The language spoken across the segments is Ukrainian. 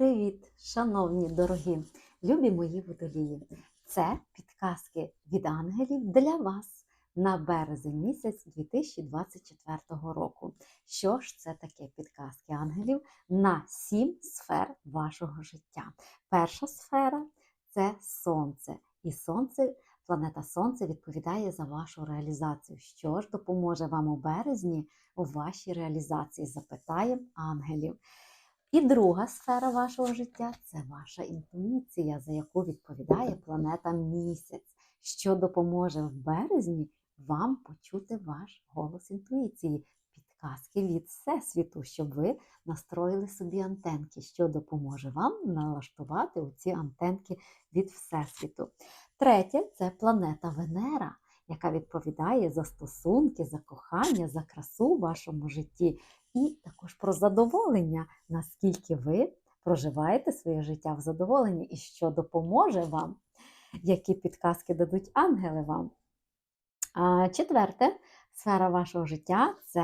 Привіт, шановні дорогі, любі мої водолії! Це підказки від ангелів для вас на березень місяць 2024 року. Що ж це таке підказки ангелів на сім сфер вашого життя? Перша сфера це сонце. І сонце, планета Сонце відповідає за вашу реалізацію. Що ж допоможе вам у березні у вашій реалізації? Запитаємо ангелів. І друга сфера вашого життя це ваша інтуїція, за яку відповідає планета місяць, що допоможе в березні вам почути ваш голос інтуїції, підказки від Всесвіту, щоб ви настроїли собі антенки, що допоможе вам налаштувати ці антенки від Всесвіту. Третє це планета Венера, яка відповідає за стосунки, за кохання, за красу в вашому житті. І також про задоволення, наскільки ви проживаєте своє життя в задоволенні і що допоможе вам, які підказки дадуть ангели вам. Четверте, сфера вашого життя це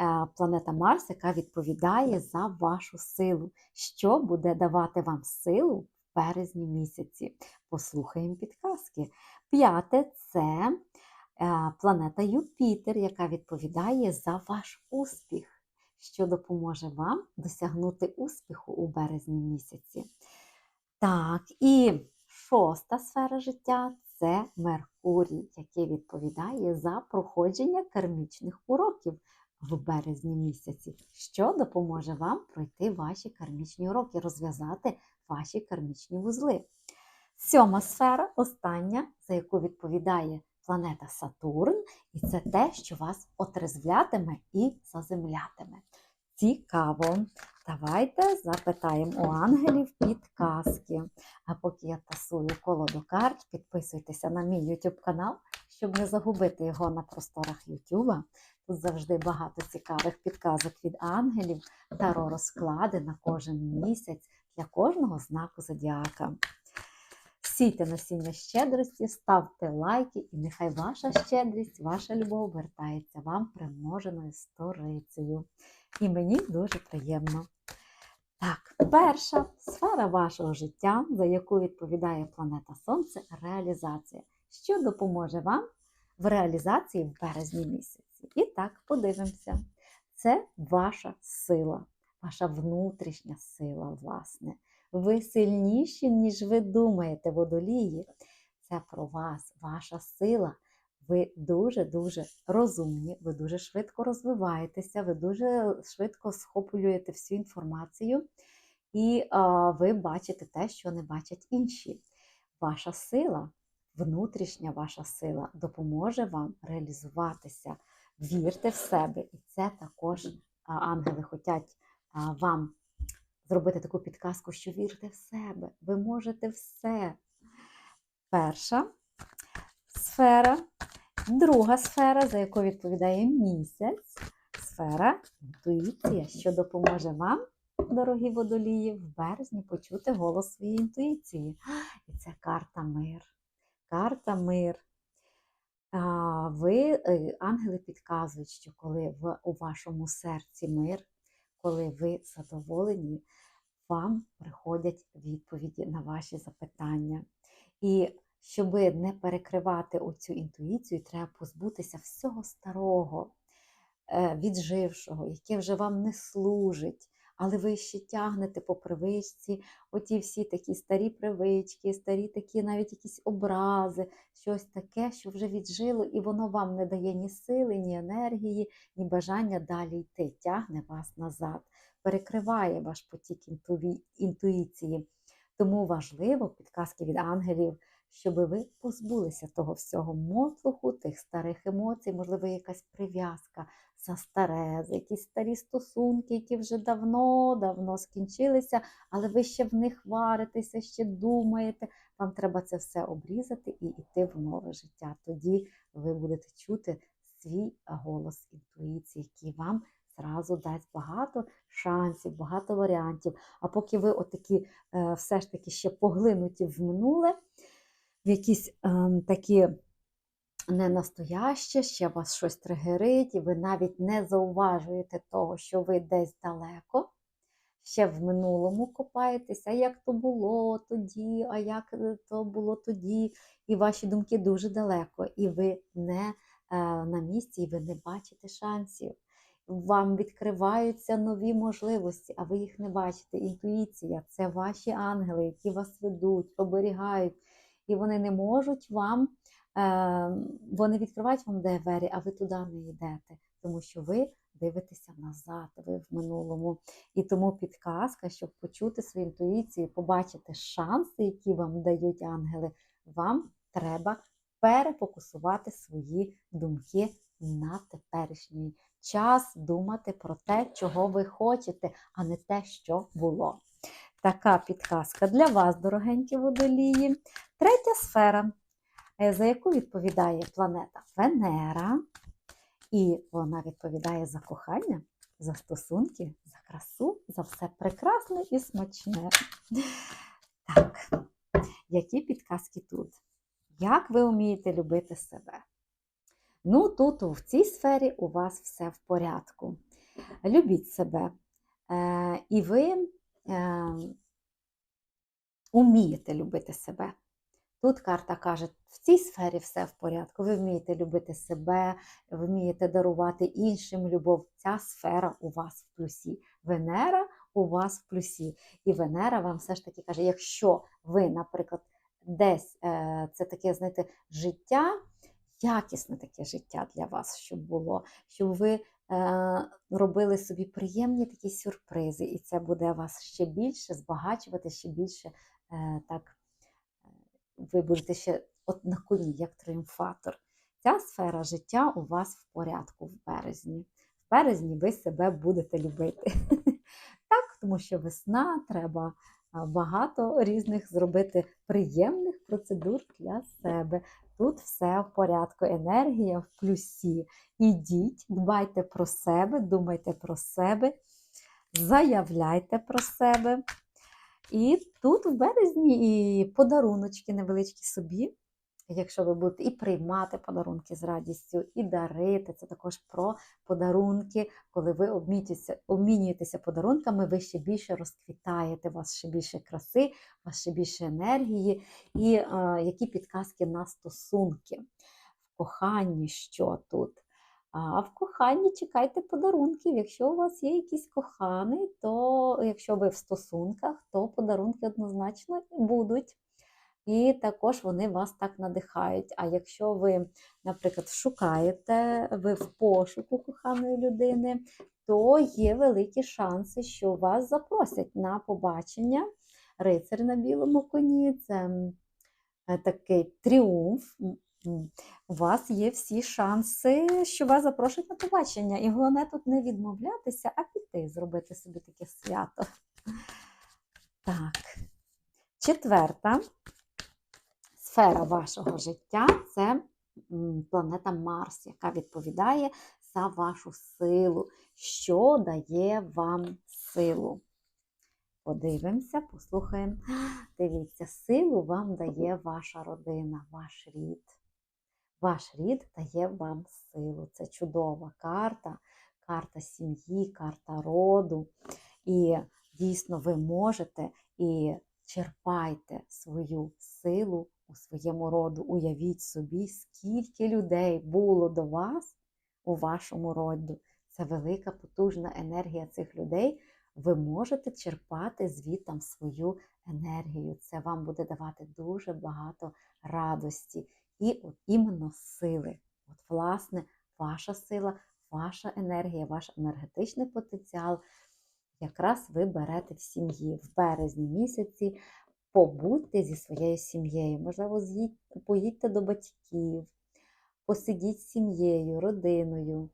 е, планета Марс, яка відповідає за вашу силу, що буде давати вам силу в березні місяці. Послухаємо підказки. П'яте це планета Юпітер, яка відповідає за ваш успіх що допоможе вам досягнути успіху у березні місяці. Так, і шоста сфера життя це Меркурій, який відповідає за проходження кармічних уроків в березні місяці, що допоможе вам пройти ваші кармічні уроки, розв'язати ваші кармічні вузли. Сьома сфера, остання, за яку відповідає планета Сатурн, і це те, що вас отрезвлятиме і заземлятиме. Цікаво. Давайте запитаємо у ангелів підказки. А поки я тасую колоду карт, підписуйтеся на мій YouTube канал, щоб не загубити його на просторах YouTube. Тут завжди багато цікавих підказок від ангелів, таро розклади на кожен місяць для кожного знаку зодіака. Сійте насіння щедрості, ставте лайки, і нехай ваша щедрість, ваша любов вертається вам примноженою сторицею. І мені дуже приємно. Так, перша сфера вашого життя, за яку відповідає планета Сонце реалізація. Що допоможе вам в реалізації в березні місяці? І так, подивимося. Це ваша сила, ваша внутрішня сила, власне. Ви сильніші, ніж ви думаєте, водолії. Це про вас, ваша сила. Ви дуже-дуже розумні, ви дуже швидко розвиваєтеся, ви дуже швидко схоплюєте всю інформацію, і а, ви бачите те, що не бачать інші. Ваша сила, внутрішня ваша сила допоможе вам реалізуватися. Вірте в себе, і це також ангели хочуть вам зробити таку підказку, що вірте в себе, ви можете все. Перша сфера, друга сфера, за яку відповідає місяць, сфера інтуїція, що допоможе вам, дорогі водолії, в березні почути голос своєї інтуїції. І це карта мир. Карта мир. Ви, е, ангели підказують, що коли в, у вашому серці мир, коли ви задоволені, вам приходять відповіді на ваші запитання. І щоб не перекривати оцю інтуїцію, треба позбутися всього старого, е, віджившого, яке вже вам не служить, але ви ще тягнете по привичці, оті всі такі старі привички, старі такі навіть якісь образи, щось таке, що вже віджило, і воно вам не дає ні сили, ні енергії, ні бажання далі йти, тягне вас назад, перекриває ваш потік інтуїції. Тому важливо підказки від ангелів щоб ви позбулися того всього мотлуху, тих старих емоцій, можливо, якась прив'язка за старе, за якісь старі стосунки, які вже давно-давно скінчилися, але ви ще в них варитеся, ще думаєте. Вам треба це все обрізати і йти в нове життя. Тоді ви будете чути свій голос інтуїції, який вам зразу дасть багато шансів, багато варіантів. А поки ви отакі е, все ж таки ще поглинуті в минуле якісь е, такі ненастояще, ще вас щось тригерить, і ви навіть не зауважуєте того, що ви десь далеко, ще в минулому копаєтеся, як то було тоді, а як е, то було тоді. І ваші думки дуже далеко, і ви не е, на місці, і ви не бачите шансів. Вам відкриваються нові можливості, а ви їх не бачите. Інтуїція це ваші ангели, які вас ведуть, оберігають, і вони не можуть вам, е, вони відкривають вам двері, а ви туди не йдете, тому що ви дивитеся назад, ви в минулому. І тому підказка, щоб почути свою інтуїцію, побачити шанси, які вам дають ангели, вам треба перефокусувати свої думки на теперішній час, думати про те, чого ви хочете, а не те, що було. Така підказка для вас, дорогенькі водолії. Третя сфера, е, за яку відповідає планета Венера, і вона відповідає за кохання, за стосунки, за красу, за все прекрасне і смачне. Так, які підказки тут? Як ви вмієте любити себе? Ну, тут в цій сфері у вас все в порядку. Любіть себе. Е, і ви е, вмієте любити себе. Тут карта каже, в цій сфері все в порядку. Ви вмієте любити себе, вмієте дарувати іншим любов. Ця сфера у вас в плюсі. Венера у вас в плюсі. І Венера вам все ж таки каже, якщо ви, наприклад, десь е, це таке, знаєте, життя, якісне таке життя для вас, щоб було, щоб ви робили собі приємні такі сюрпризи, і це буде вас ще більше збагачувати, ще більше е, так ви будете ще от на коні, як тріумфатор. Ця сфера життя у вас в порядку в березні. В березні ви себе будете любити. Так, тому що весна треба багато різних зробити приємних процедур для себе. Тут все в порядку, енергія в плюсі. Ідіть, дбайте про себе, думайте про себе, заявляйте про себе. І тут в березні і подаруночки невеличкі собі, якщо ви будете і приймати подарунки з радістю, і дарити. Це також про подарунки. Коли ви обмінюєтеся, подарунками, ви ще більше розквітаєте, у вас ще більше краси, у вас ще більше енергії, і е, які підказки на стосунки. В коханні, що тут? А в коханні чекайте подарунків. Якщо у вас є якийсь коханий, то якщо ви в стосунках, то подарунки однозначно будуть. І також вони вас так надихають. А якщо ви, наприклад, шукаєте, ви в пошуку коханої людини, то є великі шанси, що вас запросять на побачення. Рицар на білому коні це такий тріумф у вас є всі шанси, що вас запрошують на побачення. І головне тут не відмовлятися, а піти, зробити собі таке свято. Так, четверта сфера вашого життя це планета Марс, яка відповідає за вашу силу, що дає вам силу. Подивимося, послухаємо. Дивіться, силу вам дає ваша родина, ваш рід. Ваш рід дає вам силу. Це чудова карта, карта сім'ї, карта роду. І дійсно ви можете і черпайте свою силу у своєму роду. Уявіть собі, скільки людей було до вас у вашому роді. Це велика потужна енергія цих людей. Ви можете черпати звітом свою енергію. Це вам буде давати дуже багато радості і от іменно сили. От, власне, ваша сила, ваша енергія, ваш енергетичний потенціал якраз ви берете в сім'ї в березні місяці. Побудьте зі своєю сім'єю, можливо, поїдьте до батьків, посидіть з сім'єю, родиною.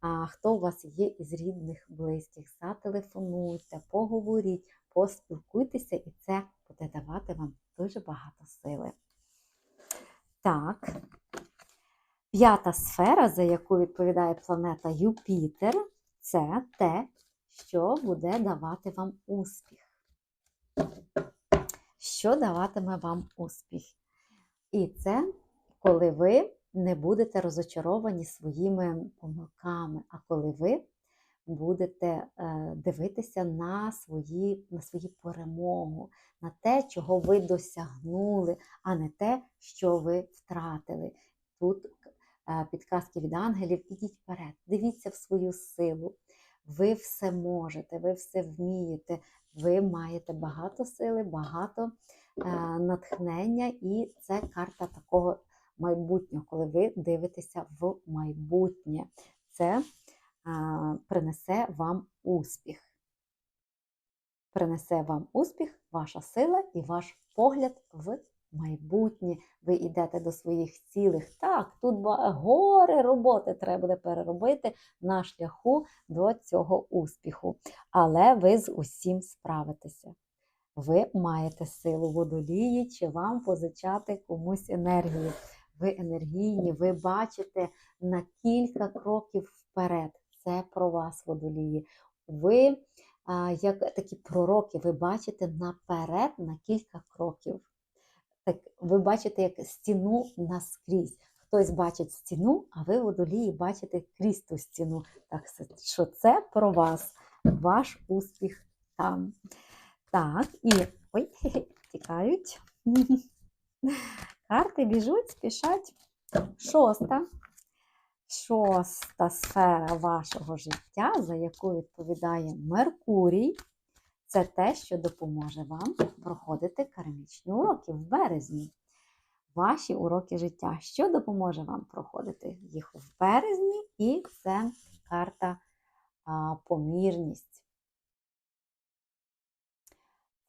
А хто у вас є із рідних, близьких, зателефонуйте, поговоріть, поспілкуйтеся, і це буде давати вам дуже багато сили. Так, п'ята сфера, за яку відповідає планета Юпітер, це те, що буде давати вам успіх. Що даватиме вам успіх? І це коли ви не будете розочаровані своїми помилками, а коли ви будете е, дивитися на свої, на свої перемогу, на те, чого ви досягнули, а не те, що ви втратили. Тут е, підказки від ангелів, ідіть вперед, дивіться в свою силу. Ви все можете, ви все вмієте, ви маєте багато сили, багато е, натхнення, і це карта такого майбутнього, коли ви дивитеся в майбутнє. Це а, принесе вам успіх. Принесе вам успіх, ваша сила і ваш погляд в майбутнє. Ви йдете до своїх цілих. Так, тут гори роботи треба буде переробити на шляху до цього успіху. Але ви з усім справитеся. Ви маєте силу водолії, чи вам позичати комусь енергію. Ви енергійні, ви бачите на кілька кроків вперед. Це про вас, водолії. Ви, як такі пророки, ви бачите наперед на кілька кроків. Так, ви бачите як стіну наскрізь. Хтось бачить стіну, а ви, водолії, бачите крізь ту стіну. Так що це про вас, ваш успіх там. Так, і ой, тікають. Карти біжуть, спішать. Шоста. Шоста сфера вашого життя, за яку відповідає Меркурій, це те, що допоможе вам проходити кармічні уроки в березні. Ваші уроки життя. Що допоможе вам проходити їх в березні? І це карта а, помірність.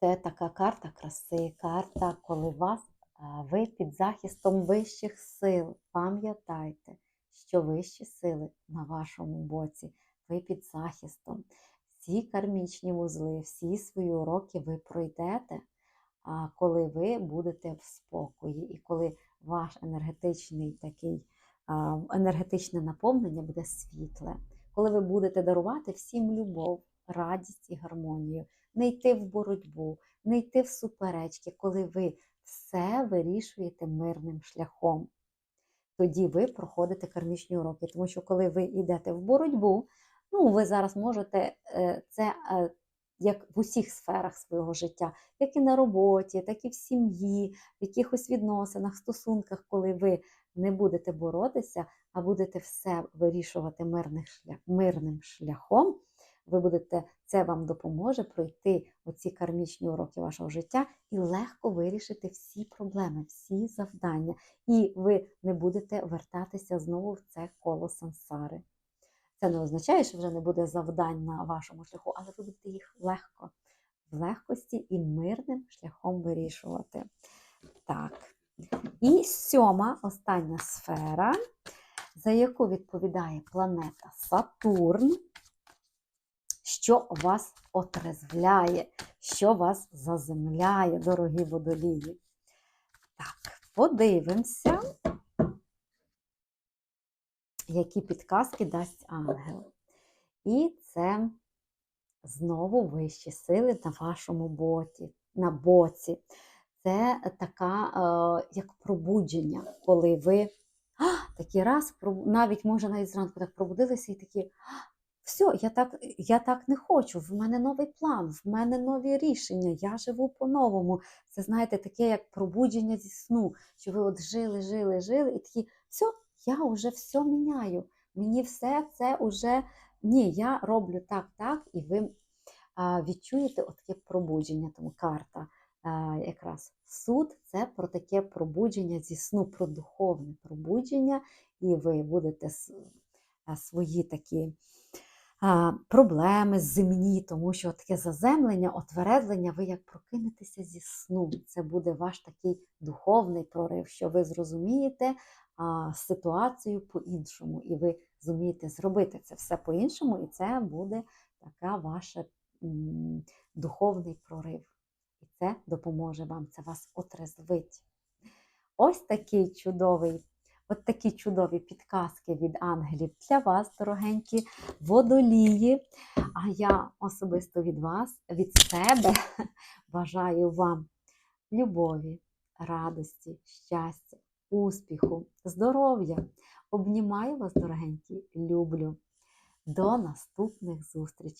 Це така карта краси, карта, коли вас, а, ви під захистом вищих сил. Пам'ятайте, що вищі сили на вашому боці, ви під захистом. Всі кармічні вузли, всі свої уроки ви пройдете, коли ви будете в спокої, і коли ваш енергетичний такий енергетичне наповнення буде світле, коли ви будете дарувати всім любов, радість і гармонію не йти в боротьбу, не йти в суперечки, коли ви все вирішуєте мирним шляхом. Тоді ви проходите кармічні уроки. Тому що коли ви йдете в боротьбу, ну ви зараз можете е, це е, як в усіх сферах свого життя, як і на роботі, так і в сім'ї, в якихось відносинах, стосунках, коли ви не будете боротися, а будете все вирішувати мирним шляхом, ви будете, це вам допоможе пройти оці кармічні уроки вашого життя і легко вирішити всі проблеми, всі завдання. І ви не будете вертатися знову в це коло сансари. Це не означає, що вже не буде завдань на вашому шляху, але ви будете їх легко, в легкості і мирним шляхом вирішувати. Так. І сьома остання сфера, за яку відповідає планета Сатурн що вас отрезвляє, що вас заземляє, дорогі водолії. Так, подивимося, які підказки дасть ангел. І це знову вищі сили на вашому боці. На боці. Це така, е, як пробудження, коли ви а, такий раз, навіть може навіть зранку так пробудилися і такі, все, я так я так не хочу. В мене новий план, в мене нові рішення, я живу по-новому. Це, знаєте, таке, як пробудження зі сну, що ви от жили, жили, жили, і такі, все, я вже все міняю. Мені все це вже ні, я роблю так, так, і ви відчуєте таке пробудження, тому карта. Якраз суд це про таке пробудження зі сну, про духовне пробудження, і ви будете свої такі проблеми земні, тому що таке заземлення, отвередлення, ви як прокинетеся зі сну. Це буде ваш такий духовний прорив, що ви зрозумієте ситуацію по-іншому, і ви зумієте зробити це все по-іншому, і це буде така ваша духовний прорив. І це допоможе вам, це вас отрезвить. Ось такий чудовий От такі чудові підказки від ангелів для вас, дорогенькі водолії. А я особисто від вас, від себе бажаю вам любові, радості, щастя, успіху, здоров'я. Обнімаю вас, дорогенькі, люблю. До наступних зустрічей!